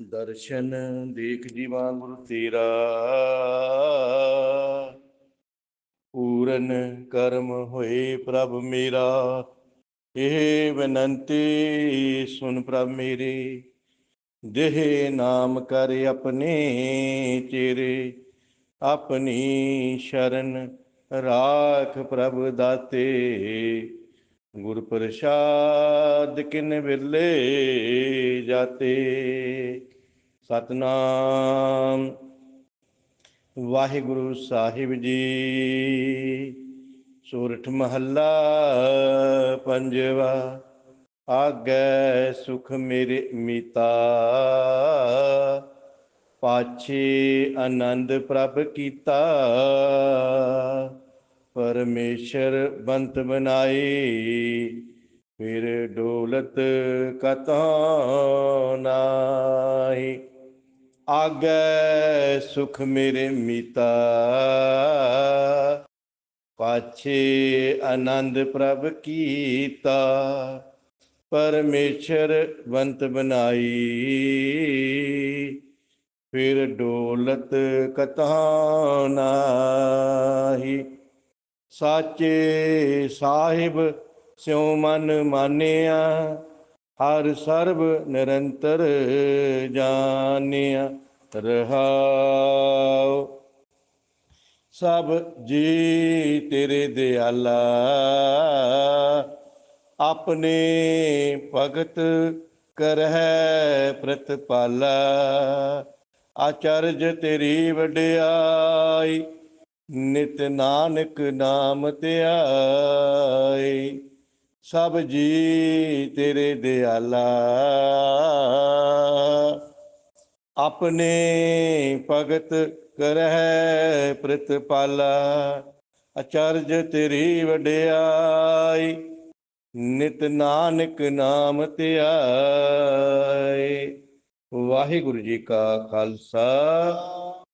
ਦਰਸ਼ਨ ਦੇਖ ਜੀਵਾਂ ਗੁਰੂ ਤੇਰਾ। ਪੂਰਨ ਕਰਮ ਹੋਏ ਪ੍ਰਭ ਮੇਰਾ। ਇਹ ਬੇਨੰਤੀ ਸੁਨ ਪ੍ਰਭ ਮੇਰੇ। ਦੇਹ ਨਾਮ ਕਰ ਆਪਣੇ ਚੇਰੇ। ਆਪਣੀ ਸ਼ਰਨ ਰਾਖ ਪ੍ਰਭ ਦਾਤੇ। ਗੁਰ ਪ੍ਰਸਾਦ ਕਿਨ ਵਿਰਲੇ ਜਾਤੇ, ਸਤਨਾਮ। ਵਾਹਿਗੁਰੂ ਸਾਹਿਬ ਜੀ, ਸੂਰਠ ਮਹੱਲਾ ਪੰਜਵਾ, ਆਗੈ ਸੁਖ ਮੇਰੇ ਮੀਤਾ। ਪਾਛੇ ਆਨੰਦ ਪ੍ਰਭ ਕੀਤਾ। ਪਰਮੇਸ਼ਰ ਬੰਤ ਬਣਾਈ ਫਿਰ ਡੋਲਤ ਕਤੋ ਨਾਹੀ। ਆਗੈ ਸੁਖ ਮੇਰੇ ਮੀਤਾ, ਪਾਛੇ ਆਨੰਦ ਪ੍ਰਭ ਕੀਤਾ। ਪਰਮੇਸ਼ਰ ਬੰਤ ਬਣਾਈ ਫਿਰ ਡੋਲਤ ਕਤੋ ਨਾਹੀ। ਸਾਚੇ ਸਾਹਿਬ, ਸਿਉ ਮਨ ਮਾਨਿਆ, ਹਰ ਸਰਬ ਨਿਰੰਤਰ ਜਾਣਿਆ, ਰਹਾਉ। ਸਭ ਜੀ ਤੇਰੇ ਦਿਆਲਾ, ਆਪਣੇ ਭਗਤ ਕਰਹਿ ਪ੍ਰਤਪਾਲਾ, ਆਚਰਜ ਤੇਰੀ ਵਡਿਆਈ ਨਿਤ ਨਾਨਕ ਨਾਮ ਧਿਆਈ ਸਭ ਜੀ ਤੇਰੇ ਦਿਆਲਾ। ਆਪਣੇ ਭਗਤ ਕਰਹਿ ਪ੍ਰਤਪਾਲਾ, ਅਚਰਜ ਤੇਰੀ ਵਡਿਆਈ, ਨਿਤ ਨਾਨਕ ਨਾਮ ਧਿਆਈ ਵਾਹਿਗੁਰੂ ਜੀ ਕਾ ਖਾਲਸਾ।